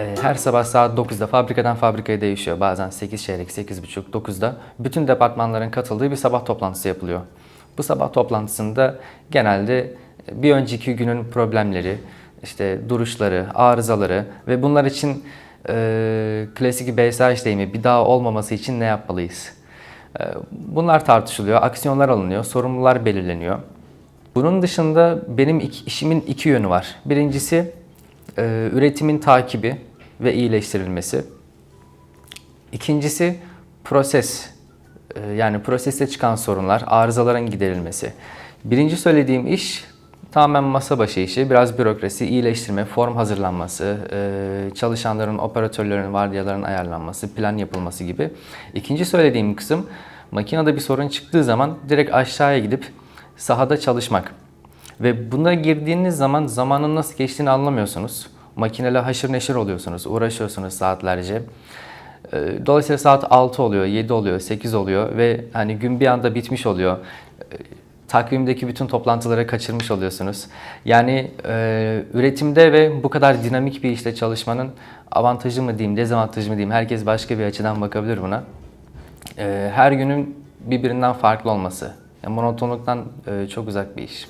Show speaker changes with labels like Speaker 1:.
Speaker 1: Ee, Her sabah saat 9'da fabrikadan fabrikaya değişiyor. Bazen 8 çeyrek, 8.30, 9'da bütün departmanların katıldığı bir sabah toplantısı yapılıyor. Bu sabah toplantısında genelde bir önceki günün problemleri, işte duruşları, arızaları ve bunlar için e, klasik BSH deyimi bir daha olmaması için ne yapmalıyız? E, bunlar tartışılıyor, aksiyonlar alınıyor, sorumlular belirleniyor. Bunun dışında benim iki- işimin iki yönü var. Birincisi e, üretimin takibi ve iyileştirilmesi. İkincisi proses. E, yani proseste çıkan sorunlar, arızaların giderilmesi. Birinci söylediğim iş tamamen masa başı işi. Biraz bürokrasi, iyileştirme, form hazırlanması, e, çalışanların, operatörlerin, vardiyaların ayarlanması, plan yapılması gibi. İkinci söylediğim kısım makinede bir sorun çıktığı zaman direkt aşağıya gidip sahada çalışmak. Ve buna girdiğiniz zaman zamanın nasıl geçtiğini anlamıyorsunuz. Makineyle haşır neşir oluyorsunuz, uğraşıyorsunuz saatlerce. Ee, Dolayısıyla saat 6 oluyor, 7 oluyor, 8 oluyor ve hani gün bir anda bitmiş oluyor. Ee, Takvimdeki bütün toplantıları kaçırmış oluyorsunuz. Yani e, üretimde ve bu kadar dinamik bir işte çalışmanın avantajı mı diyeyim, dezavantajı mı diyeyim herkes başka bir açıdan bakabilir buna. Ee, Her günün birbirinden farklı olması. Yani monotonluktan e, çok uzak bir iş.